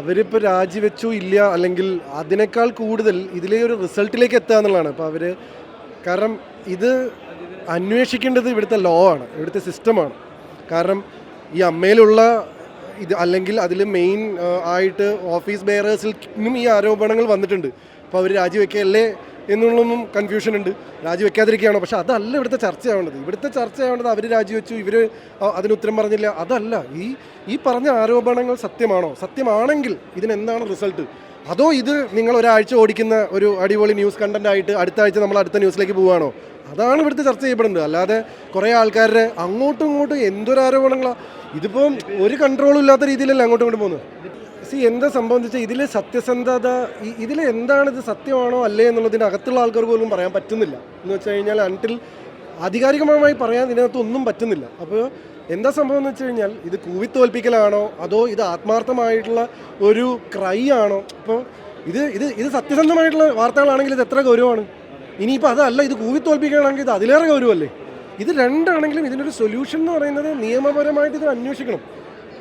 അവരിപ്പോൾ രാജിവെച്ചു ഇല്ല അല്ലെങ്കിൽ അതിനേക്കാൾ കൂടുതൽ ഇതിലെ ഒരു റിസൾട്ടിലേക്ക് എത്തുക എന്നുള്ളതാണ്. അപ്പോൾ അവർ കാരണം ഇത് അന്വേഷിക്കേണ്ടത് ഇവിടുത്തെ ലോ ആണ് ഇവിടുത്തെ സിസ്റ്റമാണ് കാരണം ഈ അമ്മയിലുള്ള ഇത് അല്ലെങ്കിൽ അതിൽ മെയിൻ ആയിട്ട് ഓഫീസ് ബെയറേഴ്സിനും ഈ ആരോപണങ്ങൾ വന്നിട്ടുണ്ട്. അപ്പോൾ അവർ രാജിവെക്കല്ലേ എന്നുള്ളൊന്നും കൺഫ്യൂഷൻ ഉണ്ട്. രാജിവെക്കാതിരിക്കുകയാണോ പക്ഷെ അതല്ല ഇവിടുത്തെ ചർച്ചയാവേണ്ടത്. ഇവിടുത്തെ ചർച്ചയാവേണ്ടത് അവർ രാജിവെച്ചു ഇവർ അതിന് ഉത്തരം പറഞ്ഞില്ല. അതല്ല ഈ ഈ പറഞ്ഞ ആരോപണങ്ങൾ സത്യമാണോ? സത്യമാണെങ്കിൽ ഇതിനെന്താണ് റിസൾട്ട് അതോ ഇത് നിങ്ങൾ ഒരാഴ്ച ഓടിക്കുന്ന ഒരു അടിപൊളി ന്യൂസ് കണ്ടന്റ് ആയിട്ട് അടുത്ത ആഴ്ച നമ്മൾ അടുത്ത ന്യൂസിലേക്ക് പോവുകയാണോ? അതാണ് ഇവിടുത്തെ ചർച്ച ചെയ്യപ്പെടുന്നത്. അല്ലാതെ കുറേ ആൾക്കാരുടെ അങ്ങോട്ടും ഇങ്ങോട്ടും എന്തൊരു ആരോപണങ്ങളാണ് ഇതിപ്പം ഒരു കൺട്രോളും ഇല്ലാത്ത രീതിയിലല്ല അങ്ങോട്ടും ഇങ്ങോട്ടും പോകുന്നത്? സി എന്താ സംഭവം വെച്ചാൽ ഇതിൽ സത്യസന്ധത ഇതിൽ എന്താണ് ഇത് സത്യമാണോ അല്ലേ എന്നുള്ളതിന്റെ അകത്തുള്ള ആൾക്കാർ പോലും പറയാൻ പറ്റുന്നില്ല. എന്ന് വെച്ച് കഴിഞ്ഞാൽ അൺടിൽ ആധികാരികമായി പറയാൻ ഇതിനകത്ത് ഒന്നും പറ്റുന്നില്ല. അപ്പോൾ എന്താ സംഭവം എന്ന് വെച്ച് കഴിഞ്ഞാൽ ഇത് കൂവിത്തോൽപ്പിക്കലാണോ? അതോ ഇത് ആത്മാർത്ഥമായിട്ടുള്ള ഒരു ക്രൈ ആണോ? ഇപ്പോൾ ഇത് ഇത് ഇത് സത്യസന്ധമായിട്ടുള്ള വാർത്തകളാണെങ്കിൽ ഇത് എത്ര ഗൗരവമാണ്? ഇനിയിപ്പോൾ അതല്ല ഇത് കൂവിത്തോൽപ്പിക്കുകയാണെങ്കിൽ ഇത് അതിലേറെ ഗൗരവമല്ലേ? ഇത് രണ്ടാണെങ്കിലും ഇതിനൊരു സൊല്യൂഷൻ എന്ന് പറയുന്നത് നിയമപരമായിട്ട് ഇത് അന്വേഷിക്കണം.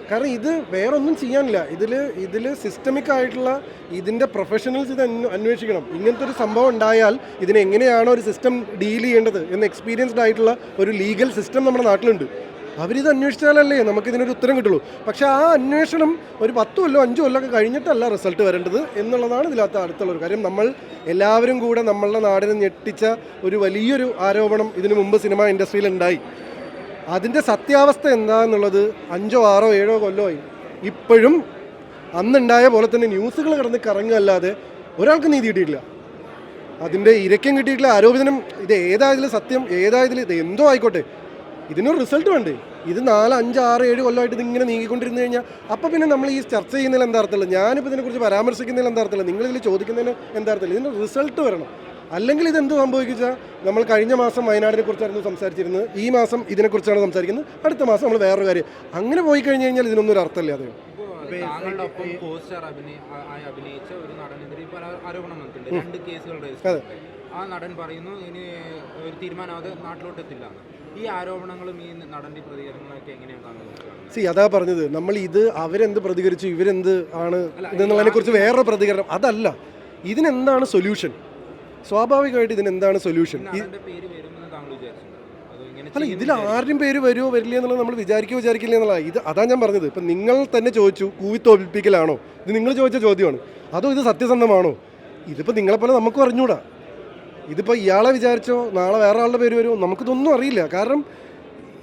കാരണം ഇത് വേറൊന്നും ചെയ്യാനില്ല. ഇതിൽ ഇതിൽ സിസ്റ്റമിക് ആയിട്ടുള്ള ഇതിന്റെ പ്രൊഫഷണൽസ് ഇത് അന്വേഷിക്കണം. ഇങ്ങനത്തെ ഒരു സംഭവം ഉണ്ടായാൽ ഇതിനെ എങ്ങനെയാണ് ഒരു സിസ്റ്റം ഡീൽ ചെയ്യേണ്ടത് എന്ന് എക്സ്പീരിയൻസ്ഡ് ആയിട്ടുള്ള ഒരു ലീഗൽ സിസ്റ്റം നമ്മുടെ നാട്ടിലുണ്ട്. അവരിത് അന്വേഷിച്ചാലല്ലേ നമുക്ക് ഇതിനൊരു ഉത്തരം കിട്ടുള്ളൂ. പക്ഷേ ആ അന്വേഷണം ഒരു പത്ത് കൊല്ലോ അഞ്ച് കൊല്ലോ ഒക്കെ കഴിഞ്ഞിട്ടല്ല റിസൾട്ട് വരേണ്ടത് എന്നുള്ളതാണ് ഇതിലകത്ത് അടുത്തുള്ള ഒരു കാര്യം. നമ്മൾ എല്ലാവരും കൂടെ നമ്മളുടെ നാടിനെ ഞെട്ടിച്ച ഒരു വലിയൊരു ആരോപണം ഇതിനു മുമ്പ് സിനിമ ഇൻഡസ്ട്രിയിൽ ഉണ്ടായി. അതിന്റെ സത്യാവസ്ഥ എന്താണെന്നുള്ളത് അഞ്ചോ ആറോ ഏഴോ കൊല്ലമായി. ഇപ്പോഴും അന്നുണ്ടായ പോലെ തന്നെ ന്യൂസുകൾ കിടന്ന് കറങ്ങുകയല്ലാതെ ഒരാൾക്ക് നീതി കിട്ടിയിട്ടില്ല. അതിന്റെ ഇരക്കം കിട്ടിയിട്ടില്ല ആരോപിതനും ഇത് ഏതായതിലും സത്യം ഏതായതിൽ ഇത് എന്തോ ആയിക്കോട്ടെ. ഇതിനൊരു റിസൾട്ട് വേണ്ടേ? ഇത് നാല് അഞ്ച് ആറ് ഏഴ് കൊല്ലമായിട്ട് ഇതിങ്ങനെ നീങ്ങിക്കൊണ്ടിരുന്നു കഴിഞ്ഞാൽ അപ്പോൾ പിന്നെ നമ്മൾ ഈ ചർച്ച ചെയ്യുന്നതിൽ എന്താ ഞാനിപ്പോൾ ഇതിനെക്കുറിച്ച് പരാമർശിക്കുന്നതിൽ എന്താ അർത്ഥമുള്ളത് നിങ്ങൾ ഇതിൽ ചോദിക്കുന്നതിന് എന്താ അർത്ഥമില്ല ഇതിന്റെ റിസൾട്ട് വരണം. അല്ലെങ്കിൽ ഇതെന്ത് സംഭവിക്കുക നമ്മൾ കഴിഞ്ഞ മാസം വയനാടിനെ കുറിച്ചായിരുന്നു സംസാരിച്ചിരുന്നത്. ഈ മാസം ഇതിനെക്കുറിച്ചാണ് സംസാരിക്കുന്നത്. അടുത്ത മാസം നമ്മൾ വേറൊരു കാര്യം. അങ്ങനെ പോയി കഴിഞ്ഞു കഴിഞ്ഞാൽ ഇതിനൊന്നും ഒരു അർത്ഥമില്ല അതെ ഇപ്പോൾ താങ്കളുടെ ഒപ്പം കോ സ്റ്റാർ അഭിനയ ആ- അഭിനയിച്ച ഒരു നടനെതിരെ ആരോപണം വന്നിട്ടുണ്ട്. രണ്ട് കേസുകൾ രജിസ്റ്റർ ആ നടൻ പറയുന്നു ഇനി ഒരു തീരുമാനമാകാതെ നാട്ടിലോട്ട് എത്തില്ല. ഈ ആരോപണങ്ങളും ഈ നടന്റെ പ്രതികരണങ്ങളൊക്കെ എങ്ങനെയാണ് സി അതാ പറഞ്ഞത്. നമ്മൾ ഇത് അവരെന്ത് പ്രതികരിച്ചു ഇവരെന്ത് ആണ് ഇതെന്നുള്ളതിനെ കുറിച്ച് വേറെ പ്രതികരണം. അതല്ല. ഇതിനെന്താണ് സൊല്യൂഷൻ സ്വാഭാവികമായിട്ട് ഇതിന് എന്താണ് സൊല്യൂഷൻ അല്ല ഇതിൽ ആരുടെയും പേര് വരുമോ വരില്ല എന്നുള്ളത് നമ്മൾ വിചാരിക്കുകയോ വിചാരിക്കില്ല എന്നുള്ള ഇത് അതാ ഞാൻ പറഞ്ഞത്. ഇപ്പം നിങ്ങൾ തന്നെ ചോദിച്ചു കൂവി തോൽപ്പിക്കലാണോ ഇത് നിങ്ങൾ ചോദിച്ച ചോദ്യമാണ്. അതോ ഇത് സത്യസന്ധമാണോ? ഇതിപ്പോൾ നിങ്ങളെപ്പോലെ നമുക്കും അറിഞ്ഞൂടാ. ഇതിപ്പോൾ ഇയാളെ വിചാരിച്ചോ നാളെ വേറെ ആളുടെ പേര് വരുമോ നമുക്കിതൊന്നും അറിയില്ല. കാരണം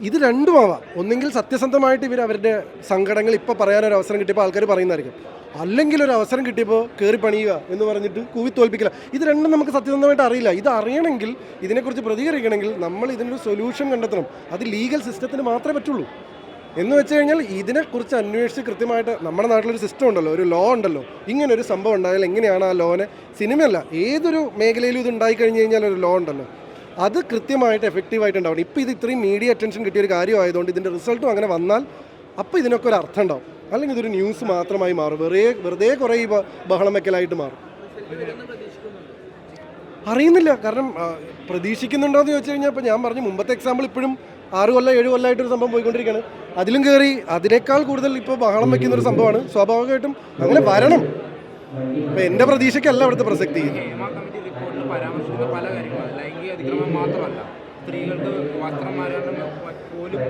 ഇത് രണ്ടുമാവാം. ഒന്നെങ്കിൽ സത്യസന്ധമായിട്ട് ഇവർ അവരുടെ സങ്കടങ്ങൾ ഇപ്പോൾ പറയാനൊരു അവസരം കിട്ടിയപ്പോൾ ആൾക്കാർ പറയുന്നതായിരിക്കും. അല്ലെങ്കിൽ ഒരു അവസരം കിട്ടിയപ്പോൾ കയറി പണിയുക എന്ന് പറഞ്ഞിട്ട് കൂവി തോൽപ്പിക്കില്ല ഇത് രണ്ടും നമുക്ക് സത്യസന്ധമായിട്ട് അറിയില്ല. ഇത് അറിയണമെങ്കിൽ ഇതിനെക്കുറിച്ച് പ്രതികരിക്കണമെങ്കിൽ നമ്മൾ ഇതിനൊരു സൊല്യൂഷൻ കണ്ടെത്തണം. അത് ലീഗൽ സിസ്റ്റത്തിന് മാത്രമേ പറ്റുള്ളൂ. എന്ന് വെച്ച് കഴിഞ്ഞാൽ ഇതിനെക്കുറിച്ച് അന്വേഷിച്ച് കൃത്യമായിട്ട് നമ്മുടെ നാട്ടിലൊരു സിസ്റ്റം ഉണ്ടല്ലോ ഒരു ലോ ഉണ്ടല്ലോ. ഇങ്ങനെ ഒരു സംഭവം ഉണ്ടായാൽ എങ്ങനെയാണ് ആ ലോനെ സിനിമയല്ല ഏതൊരു മേഖലയിലും ഇത് ഉണ്ടായി കഴിഞ്ഞ് കഴിഞ്ഞാൽ ഒരു ലോ ഉണ്ടല്ലോ. അത് കൃത്യമായിട്ട് എഫക്റ്റീവായിട്ട് ഉണ്ടാവണം. ഇപ്പോൾ ഇത് ഇത്രയും മീഡിയ അറ്റൻഷൻ കിട്ടിയ ഒരു കാര്യമായതുകൊണ്ട് ഇതിന്റെ റിസൾട്ടും അങ്ങനെ വന്നാൽ അപ്പോൾ ഇതിനൊക്കെ ഒരു അർത്ഥം ഉണ്ടാവും. അല്ലെങ്കിൽ ഇതൊരു ന്യൂസ് മാത്രമായി മാറും. വെറുതെ വെറുതെ കുറേ ഈ ബഹളം വെക്കലായിട്ട് മാറും. അറിയുന്നില്ല. കാരണം പ്രതീക്ഷിക്കുന്നുണ്ടോ എന്ന് ചോദിച്ചു കഴിഞ്ഞാൽ ഇപ്പോൾ ഞാൻ പറഞ്ഞു മുമ്പത്തെ എക്സാമ്പിൾ ഇപ്പോഴും ആറ് കൊല്ലം ഏഴ് കൊല്ലമായിട്ടൊരു സംഭവം പോയിക്കൊണ്ടിരിക്കുകയാണ്. അതിലും കയറി അതിനേക്കാൾ കൂടുതൽ ഇപ്പോൾ ബഹളം വെക്കുന്ന ഒരു സംഭവമാണ്. സ്വാഭാവികമായിട്ടും അങ്ങനെ വരണം. ഇപ്പം എന്റെ പ്രതീക്ഷയ്ക്കല്ല അവിടുത്തെ പ്രസക്തി. പല കാര്യങ്ങളും. ലൈംഗിക അതിക്രമം മാത്രമല്ല. സ്ത്രീകൾക്ക് വസ്ത്രം മാറാനും പോലും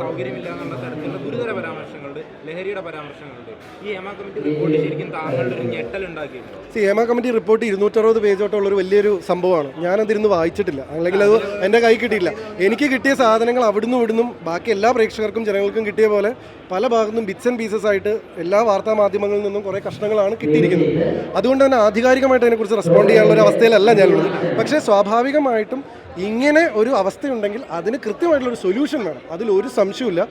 സൗകര്യമില്ല എന്നുള്ള തരത്തിലുള്ള ഗുരുതര പരാമർശങ്ങളുണ്ട്. ലഹരിയുടെ പരാമർശങ്ങളുണ്ട്. ഈ ഹേമ കമ്മിറ്റി റിപ്പോർട്ട് ശരിക്കും താങ്കളുടെ ഒരു ഞെട്ടൽ ഉണ്ടാക്കിയിട്ടുണ്ടോ? സി ഹേമ കമ്മിറ്റി റിപ്പോർട്ട് ഇരുന്നൂറ്ററുപത് പേജോട്ടുള്ള ഒരു വലിയൊരു സംഭവമാണ്. ഞാനതിരുന്ന് വായിച്ചിട്ടില്ല. അല്ലെങ്കിൽ അത് എന്റെ കൈ കിട്ടിയില്ല എനിക്ക് കിട്ടിയ സാധനങ്ങൾ അവിടുന്ന് ഇവിടുന്നും ബാക്കി എല്ലാ പ്രേക്ഷകർക്കും ജനങ്ങൾക്കും കിട്ടിയ പോലെ പല ഭാഗത്തും ബിറ്റ്സ് ആൻഡ് പീസസ് ആയിട്ട് എല്ലാ വാർത്താ മാധ്യമങ്ങളിൽ നിന്നും കുറേ കഷ്ണങ്ങളാണ് കിട്ടിയിരിക്കുന്നത്. അതുകൊണ്ട് തന്നെ ആധികാരികമായിട്ട് അതിനെക്കുറിച്ച് റെസ്പോണ്ട് ചെയ്യാനുള്ള ഒരു അവസ്ഥയിലല്ല ഞാനുള്ളത്. പക്ഷേ സ്വാഭാവികമായിട്ടും ഇങ്ങനെ ഒരു അവസ്ഥയുണ്ടെങ്കിൽ അതിന് കൃത്യമായിട്ടുള്ള ഒരു സൊല്യൂഷൻ വേണം. അതിൽ ഒരു സംശയമില്ല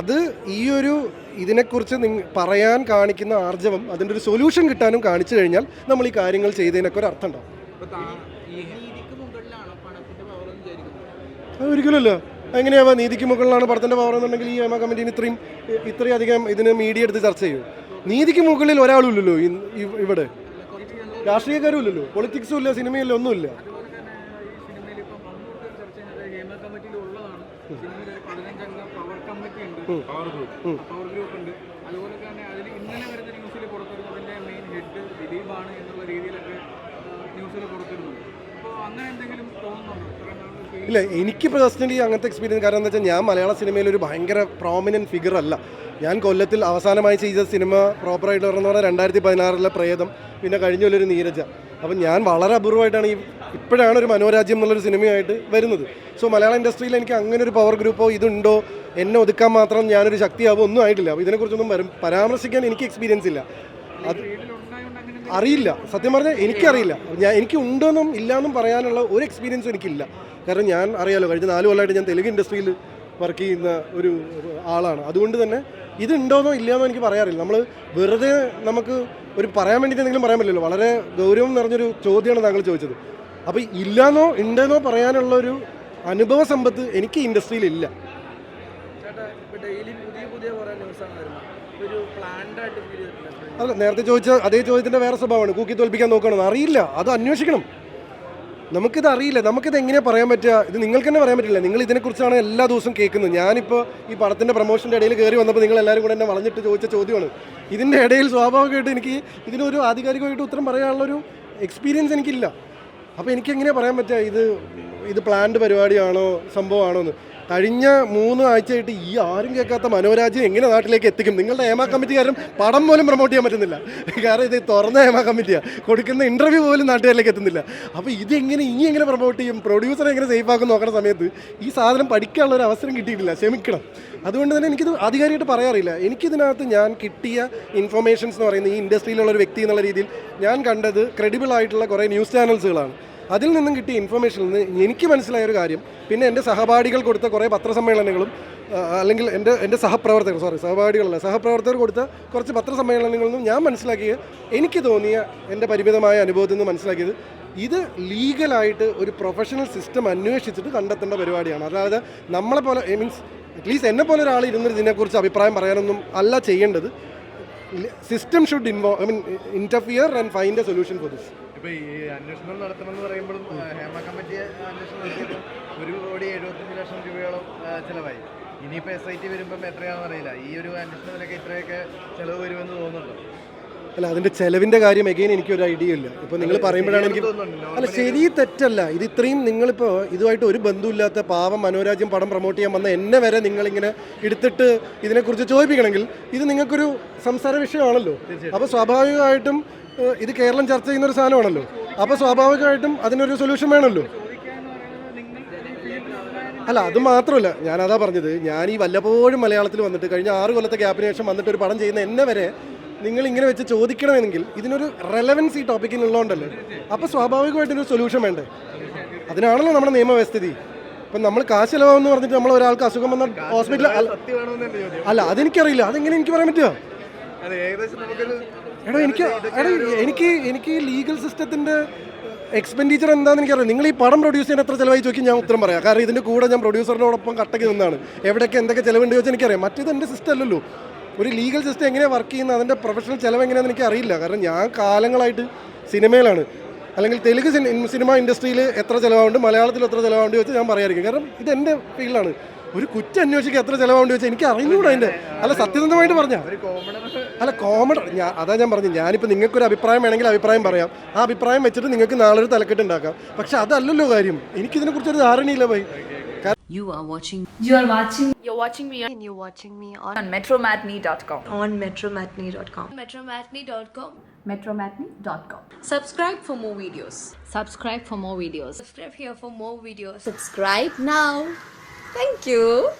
അത് ഈ ഒരു ഇതിനെക്കുറിച്ച് നിങ്ങ പറയാൻ കാണിക്കുന്ന ആർജവം അതിന്റെ ഒരു സൊല്യൂഷൻ കിട്ടാനും കാണിച്ചു കഴിഞ്ഞാൽ നമ്മൾ ഈ കാര്യങ്ങൾ ചെയ്തതിനൊക്കെ ഒരു അർത്ഥം ഉണ്ടാവും. ഒരിക്കലുമല്ല എങ്ങനെയാവാ നീതിക്ക് മുകളിലാണ് പടത്തിന്റെ പവർ എന്നുണ്ടെങ്കിൽ ഈ ഹേമ കമ്മിറ്റിന് ഇത്രയും ഇത്രയും അധികം ഇതിന് മീഡിയ എടുത്ത് ചർച്ച ചെയ്യും. നീതിക്ക് മുകളിൽ ഒരാളും ഇല്ലല്ലോ ഇന്ന് ഇവ് ഇവിടെ. രാഷ്ട്രീയക്കാരും ഇല്ലല്ലോ. പൊളിറ്റിക്സും ഇല്ല സിനിമയില്ല ഒന്നുമില്ല. ഇല്ല എനിക്ക് പേഴ്സണലി അങ്ങനത്തെ എക്സ്പീരിയൻസ് കാരണം എന്താ വെച്ചാൽ ഞാൻ മലയാള സിനിമയിൽ ഒരു ഭയങ്കര പ്രോമിനന്റ് ഫിഗർ അല്ല. ഞാൻ കൊല്ലത്തിൽ അവസാനമായി ചെയ്ത സിനിമ പ്രോപ്പറായിട്ട് പറഞ്ഞെന്ന് പറഞ്ഞാൽ രണ്ടായിരത്തി പതിനാറിലെ പ്രേതം പിന്നെ കഴിഞ്ഞൊരു നീരജ. അപ്പം ഞാൻ വളരെ അപൂർവമായിട്ടാണ് ഈ ഇപ്പോഴാണ് ഒരു മനോരാജ്യം എന്നുള്ളൊരു സിനിമയായിട്ട് വരുന്നത്. സോ മലയാള ഇൻഡസ്ട്രിയിൽ എനിക്ക് അങ്ങനെ ഒരു പവർ ഗ്രൂപ്പോ ഇതുണ്ടോ എന്നെ ഒതുക്കാൻ മാത്രം ഞാനൊരു ശക്തിയാവോ ഒന്നും ആയിട്ടില്ല. അപ്പോൾ ഇതിനെക്കുറിച്ചൊന്നും വരും പരാമർശിക്കാൻ എനിക്ക് എക്സ്പീരിയൻസ് ഇല്ല. അത് അറിയില്ല. സത്യം പറഞ്ഞാൽ എനിക്കറിയില്ല. ഞാൻ എനിക്ക് ഉണ്ടെന്നും ഇല്ലാന്നും പറയാനുള്ള ഒരു എക്സ്പീരിയൻസും എനിക്കില്ല. കാരണം ഞാൻ അറിയാലോ കഴിഞ്ഞ നാല് കൊല്ലമായിട്ട് ഞാൻ തെലുങ്ക് ഇൻഡസ്ട്രിയിൽ വർക്ക് ചെയ്യുന്ന ഒരു ആളാണ്. അതുകൊണ്ട് തന്നെ ഇതുണ്ടോന്നോ ഇല്ലയെന്നോ എനിക്ക് പറയാറില്ല. നമ്മൾ വെറുതെ നമുക്ക് ഒരു പറയാൻ വേണ്ടിയിട്ട് എന്തെങ്കിലും പറയാൻ പറ്റില്ലല്ലോ. വളരെ ഗൗരവം നിറഞ്ഞൊരു ചോദ്യമാണ് താങ്കൾ ചോദിച്ചത്. അപ്പോൾ ഇല്ലാന്നോ ഉണ്ടെന്നോ പറയാനുള്ള ഒരു അനുഭവ സമ്പത്ത് എനിക്ക് ഇൻഡസ്ട്രിയിൽ ഇല്ല. അല്ല നേരത്തെ ചോദിച്ച അതേ ചോദ്യത്തിന്റെ വേറെ സ്വഭാവമാണ്. കൂക്കി തോൽപ്പിക്കാൻ നോക്കണം അറിയില്ല. അത് അന്വേഷിക്കണം. നമുക്കിത് അറിയില്ല. നമുക്കിത് എങ്ങനെ പറയാൻ പറ്റുക? ഇത് നിങ്ങൾക്ക് തന്നെ പറയാൻ പറ്റില്ല. നിങ്ങൾ ഇതിനെക്കുറിച്ചാണ് എല്ലാ ദിവസവും കേൾക്കുന്നത്. ഞാനിപ്പോൾ ഈ പടത്തിന്റെ പ്രൊമോഷന്റെ ഇടയിൽ കയറി വന്നപ്പോൾ നിങ്ങൾ എല്ലാവരും കൂടെ എന്നെ വളഞ്ഞിട്ട് ചോദിച്ച ചോദ്യമാണ്. ഇതിന്റെ ഇടയിൽ സ്വാഭാവികമായിട്ട് എനിക്ക് ഇതിനൊരു ആധികാരികമായിട്ട് ഉത്തരം പറയാനുള്ളൊരു എക്സ്പീരിയൻസ് എനിക്കില്ല. അപ്പോൾ എനിക്ക് എങ്ങനെയാണ് പറയാൻ പറ്റുക ഇത് ഇത് പ്ലാൻഡ് പരിപാടിയാണോ സംഭവമാണോ എന്ന്. കഴിഞ്ഞ മൂന്ന് ആഴ്ചയായിട്ട് ഈ ആരും കേൾക്കാത്ത മനോരാജ്യം എങ്ങനെ നാട്ടിലേക്ക് എത്തിക്കും? നിങ്ങളുടെ ഏമാ കമ്മിറ്റിക്കാരും പടം പോലും പ്രൊമോട്ട് ചെയ്യാൻ പറ്റുന്നില്ല. കാരണം ഇത് തുറന്ന ഏമാ കമ്മിറ്റിയാണ് കൊടുക്കുന്ന ഇന്റർവ്യൂ പോലും നാട്ടുകാരിലേക്ക് എത്തുന്നില്ല. അപ്പോൾ ഇത് എങ്ങനെ ഇനി എങ്ങനെ പ്രൊമോട്ട് ചെയ്യും? പ്രൊഡ്യൂസറെ എങ്ങനെ സേഫ് ആക്കും നോക്കുന്ന സമയത്ത് ഈ സാധനം പഠിക്കാനുള്ള ഒരു അവസരം കിട്ടിയിട്ടില്ല. ക്ഷമിക്കണം. അതുകൊണ്ട് തന്നെ എനിക്കിത് അധികാരിയായിട്ട് പറയാറില്ല. എനിക്കിതിനകത്ത് ഞാൻ കിട്ടിയ ഇൻഫർമേഷൻസ് എന്ന് പറയുന്നത് ഈ ഇൻഡസ്ട്രിയിലുള്ള ഒരു വ്യക്തി എന്നുള്ള രീതിയിൽ ഞാൻ കണ്ടത് ക്രെഡിബിൾ ആയിട്ടുള്ള കുറേ ന്യൂസ് ചാനൽസുകളാണ് അതിൽ നിന്നും കിട്ടിയ ഇൻഫർമേഷനിൽ നിന്ന് എനിക്ക് മനസ്സിലായ ഒരു കാര്യം. പിന്നെ എന്റെ സഹപാഠികൾ കൊടുത്ത കുറേ പത്രസമ്മേളനങ്ങളും അല്ലെങ്കിൽ എന്റെ എന്റെ സഹപ്രവർത്തകർ സോറി സഹപാഠികളല്ല സഹപ്രവർത്തകർ കൊടുത്ത കുറച്ച് പത്രസമ്മേളനങ്ങളിൽ നിന്നും ഞാൻ മനസ്സിലാക്കിയ എനിക്ക് തോന്നിയ എന്റെ പരിമിതമായ അനുഭവത്തിൽ നിന്ന് മനസ്സിലാക്കിയത് ഇത് ലീഗലായിട്ട് ഒരു പ്രൊഫഷണൽ സിസ്റ്റം അന്വേഷിച്ചിട്ട് കണ്ടെത്തേണ്ട പരിപാടിയാണ്. അതായത് നമ്മളെ പോലെ മീൻസ് അറ്റ്ലീസ്റ്റ് എന്നെ പോലെ ഒരാൾ ഇരുന്ന് ഇതിനെക്കുറിച്ച് അഭിപ്രായം പറയാനൊന്നും അല്ല ചെയ്യേണ്ടത്. System should involve I mean interfere and find a solution for this ഇപ്പൊ ഈ അന്വേഷണം നടത്തണമെന്ന് പറയുമ്പോഴും ഹേമ കമ്മിറ്റി അന്വേഷണം നടത്തിയപ്പോൾ ഒരു കോടി എഴുപത്തഞ്ച് ലക്ഷം രൂപയോളം ചിലവായി. ഇനിയിപ്പോൾ എസ് ഐ ടി വരുമ്പം എത്രയാണെന്ന് അറിയില്ല. ഈ ഒരു അന്വേഷണത്തിനൊക്കെ ഇത്രയൊക്കെ ചിലവ് വരുമെന്ന് തോന്നുന്നുണ്ടോ? അല്ല അതിന്റെ ചെലവിന്റെ കാര്യം എഗെയിൻ എനിക്കൊരു ഐഡിയ ഇല്ല. ഇപ്പൊ നിങ്ങൾ പറയുമ്പോഴാണ് എനിക്ക് അല്ല ശരി തെറ്റല്ല. ഇത് ഇത്രയും നിങ്ങളിപ്പോ ഇതുമായിട്ട് ഒരു ബന്ധമില്ലാത്ത പാവം മനോരാജ്യം പടം പ്രൊമോട്ട് ചെയ്യാൻ വന്ന എന്നെ വരെ നിങ്ങളിങ്ങനെ എടുത്തിട്ട് ഇതിനെക്കുറിച്ച് ചോദിപ്പിക്കണമെങ്കിൽ ഇത് നിങ്ങൾക്കൊരു സംസാര വിഷയമാണല്ലോ. അപ്പോൾ സ്വാഭാവികമായിട്ടും ഇത് കേരളം ചർച്ച ചെയ്യുന്ന ഒരു സാധനമാണല്ലോ. അപ്പോൾ സ്വാഭാവികമായിട്ടും അതിനൊരു സൊല്യൂഷൻ വേണമല്ലോ. അല്ല അത് മാത്രമല്ല ഞാൻ അതാ പറഞ്ഞത് ഞാൻ ഈ വല്ലപ്പോഴും മലയാളത്തിൽ വന്നിട്ട് കഴിഞ്ഞ ആറ് കൊല്ലത്തെ ഗ്യാപ്പിന് ശേഷം വന്നിട്ട് ഒരു പടം ചെയ്യുന്ന എന്നെ വരെ നിങ്ങൾ ഇങ്ങനെ വെച്ച് ചോദിക്കണമെങ്കിൽ ഇതിനൊരു റെലവൻസ് ഈ ടോപ്പിക്കിനുള്ളതുകൊണ്ടല്ലേ അപ്പോൾ സ്വാഭാവികമായിട്ടൊരു സൊല്യൂഷൻ വേണ്ടേ? അതിനാണല്ലോ നമ്മുടെ നിയമവ്യവസ്ഥിതി. ഇപ്പം നമ്മൾ കാശ് ചിലവാന്ന് പറഞ്ഞിട്ട് നമ്മൾ ഒരാൾക്ക് അസുഖം വന്ന ഹോസ്പിറ്റലിൽ അല്ല അതെനിക്കറിയില്ല. അതെങ്ങനെ എനിക്ക് പറയാൻ പറ്റുമോ എടോ എനിക്ക് എടാ എനിക്ക് എനിക്ക് ലീഗൽ സിസ്റ്റത്തിന്റെ എക്സ്പെൻഡിച്ചർ എന്താണെന്ന് എനിക്കറിയാം നിങ്ങൾ ഈ പടം പ്രൊഡ്യൂസ് ചെയ്യാൻ എത്ര ചിലവായി ചോദിക്കും ഞാൻ ഉത്തരം പറയാം. കാരണം ഇതിന്റെ കൂടെ ഞാൻ പ്രൊഡ്യൂസറിനോടൊപ്പം കട്ടക്ക് നിന്നാണ്. എവിടെയൊക്കെ എന്തൊക്കെ ചിലവുണ്ട് ചോദിച്ചാൽ എനിക്കറിയാം. മറ്റേത് എന്റെ സിസ്റ്റം അല്ലല്ലോ. ഒരു ലീഗൽ സിസ്റ്റം എങ്ങനെയാണ് വർക്ക് ചെയ്യുന്നത്? അതിന്റെ പ്രൊഫഷണൽ ചിലവ് എങ്ങനെയാണെന്ന് എനിക്ക് അറിയില്ല കാരണം ഞാൻ കാലങ്ങളായിട്ട് സിനിമയിലാണ്. അല്ലെങ്കിൽ തെലുങ്ക് സിനിമ ഇൻഡസ്ട്രിയിൽ എത്ര ചിലവാകുണ്ട് മലയാളത്തിൽ എത്ര ചിലവാകുണ്ട് ചോദിച്ചാൽ ഞാൻ പറയായിരിക്കും കാരണം ഇത് എന്റെ ഫീൽഡാണ് ഒരു കുറ്റം അന്വേഷിക്കാൻ എത്ര ചിലവാകുണ്ട് ചോദിച്ചാൽ എനിക്ക് അറിഞ്ഞൂടാ അതിന്റെ അല്ല സത്യസന്ധമായിട്ട് പറഞ്ഞ അല്ല കോമൺ ഞാൻ അതാ ഞാൻ പറഞ്ഞു ഞാനിപ്പോൾ നിങ്ങൾക്കൊരു അഭിപ്രായം വേണമെങ്കിൽ അഭിപ്രായം പറയാം ആ അഭിപ്രായം വെച്ചിട്ട് നിങ്ങൾക്ക് നാളെ ഒരു തലക്കെട്ട് ഉണ്ടാക്കാം പക്ഷെ അതല്ലല്ലോ കാര്യം എനിക്ക് ഇതിനെക്കുറിച്ച് ഒരു ധാരണയില്ല പോയി You are watching You are watching You're watching me and you're watching me on, on metromatney.com. on metromatney.com. metromatney.com. Metromatney.com. Subscribe for more videos. Subscribe for more videos. Subscribe here for more videos. Subscribe now. Thank you.